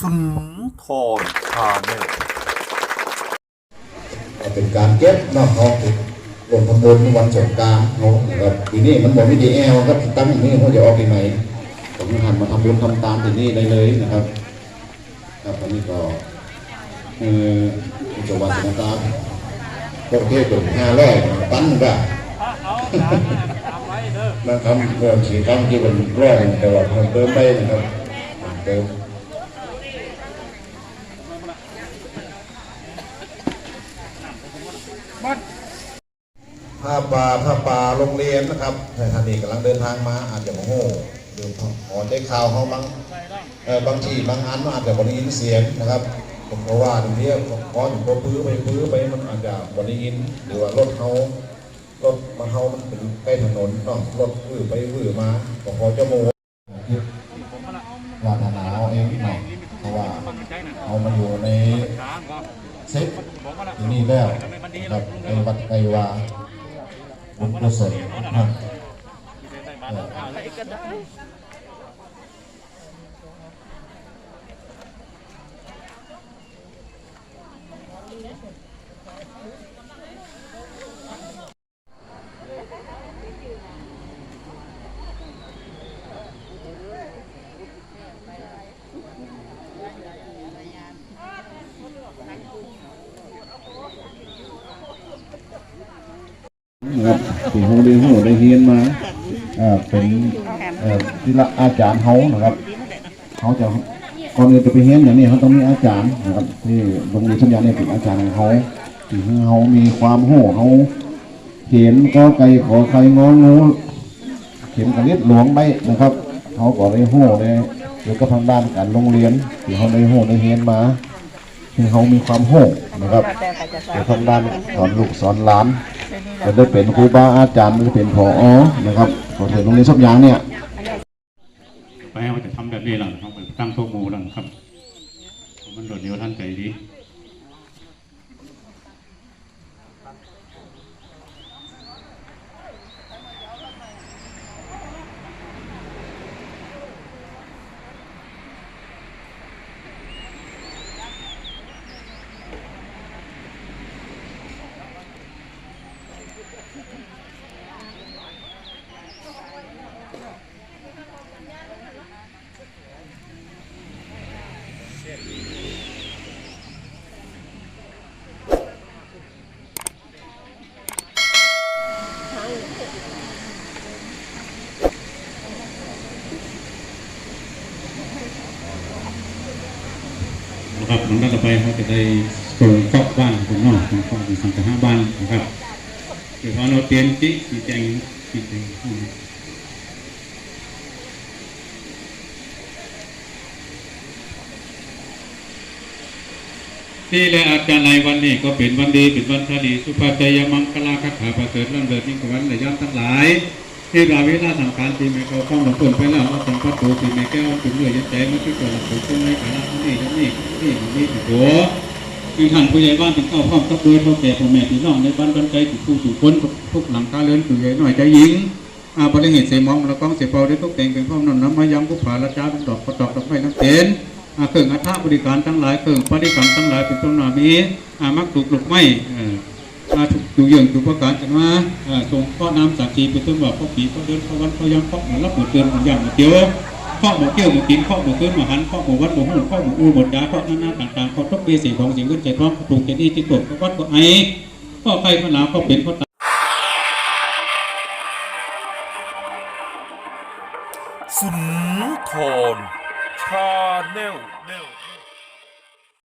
สุนทรชาแนลเป็นการเก็บนอกห้องรวมทำบุญวันสงกรานต์เขาครับทีนี้มันบอกวิดีแอลครับตั้งอย่างนี้เขาจะออกไปไหนผมหันมาทำบุญทำตามทีนี่ได้เลยนะครับ ครับอันนี้ก็เออจังหวันสงขลาโอเคถึงห้าร้อยตั้งกันนะครับเพิ่มสี่ครั้งที่เป็นร้อยแต่ว่าเพิ่มเติมไปนะครับเติม ผ้าป่าผ้าป่าโรงเรียนนะครับท่านนี้กำลังเดินทางมาอาจจะโมโหหรือพอได้ข่าวเขาบางเออบางทีบางอันมันอาจจะบริยินเสียงนะครับ ผมก็ว่าตรงนี้พอถึงพอพื้นไปพื้นไปมันอาจจะบริยิน หรือว่ารถเขารถมาเขามันเป็นใกล้ถนนเนาะรถวื้อไปวื้อมาก็พอจะโมโหวาดหนาวเองเนาะเพราะว่าเอามาอยู่ในเซ็ต อยู่นี่แล้วนะครับในวัดไกวาบุญกุศลนะ ครับเออนะครับที่โรงเรียนหัวได้เรียนมาอ่าเป็นเอ่อที่ละอาจารย์เขานะครับเขาจะก่อนอื่นจะไปเรียนอย่างนี้เขาต้องมีอาจารย์นะครับที่โรงเรียนสัญญาเนี่ยเป็นอาจารย์ของเขาที่เขามีความโหเขาเขียนก็ไก่ขอไข่งองูเขียนกระเลียดหลวงไปนะครับเขาก็ได้โหได้เกี่ยวกับทางด้านการโรงเรียนที่เขาได้โหได้เรียนมาที่เขามีความโหนะครับเกี่ยวทางด้านสอนลูกสอนหลาน จะได้เป็นครูบาอาจารย์หรือเป็นผอนะครับขอเถิดโรงเรียนสักอย่างเนี่ยไปให้ว่าจะทำแบบนี้หลังครับตั้งโต๊ะหมู่หลังครับ มันโดดเดียวท่านใจดี นะครับหลังจากไปเขาจะได้ส่งกลับบ้านคนนอกของข้อของสังกัดห้าบ้านนะครับเดี๋ยวพอเราเตรียมจิชี้แจงชี้แจง อืมที่และอาจารย์ในวันนี้ก็เป็นวันดีเป็นวันชาลีสุภาพใจยมังคลาคัตถาประเสริฐลั่นเบิดยิ่งกว่าวันและย้อนทั้งหลาย ที่ราเวลาทำการที่ไม่เขาฟ้องหลวงปู่ไปแล้วเอาสังพัดโตที่ไม่แก้วถึงเหนื่อยยันใจมันที่เกิดหลวงปู่คงในขาที่นี่ที่นี่ที่นี่ที่นี่ถคือท่านผู้ใหญ่บ้านถึงเข้าพร้อมกับโดยพ่อแก่พ่อแม่พี่น้องในบ้านบ้านใจถูกผู้ถูกคนทุกหลังคาเรือนผู้ใหญ่หน่อยใจหญิงอาบริเหตุเสมองแล้วก็เสียเปาได้ทุกแต่งเป็นพ่อน้ำน้ำมายำกุผาละจ้าเป็นดอกประดอกดอกไม้น้ำเต็น เครื่องอัฐบริการทั้งหลายเครื่องปฏิกรรมทั้งหลายเป็นต้นนามีมักถูกลุกไม้เอ่อมถูกอยู่อย่างถูกประกาศกันว่าเอ่อทรงข้อน้ำสักทีเป็นต้นว่าข้อปีข้อเดือนข้อวันข้อยังข้อหมูรับหมูเตือนหมูย่างหมูเตียวข้อหมูเกี้ยวหมูกินข้อหมูขึ้นหมูหันข้อหมูวัดหมูหุ่นข้อหมูอูหมดยาข้อหนั้นๆต่างๆข้อทุกปีสิ่งของสิ่งขึ้นใจพร้อมถูกเจดีย์ที่ตกข้อวัดข้อไอข้อไข้ข้อหนาวข้อเป็นข้อตาสุนทร ชาแนล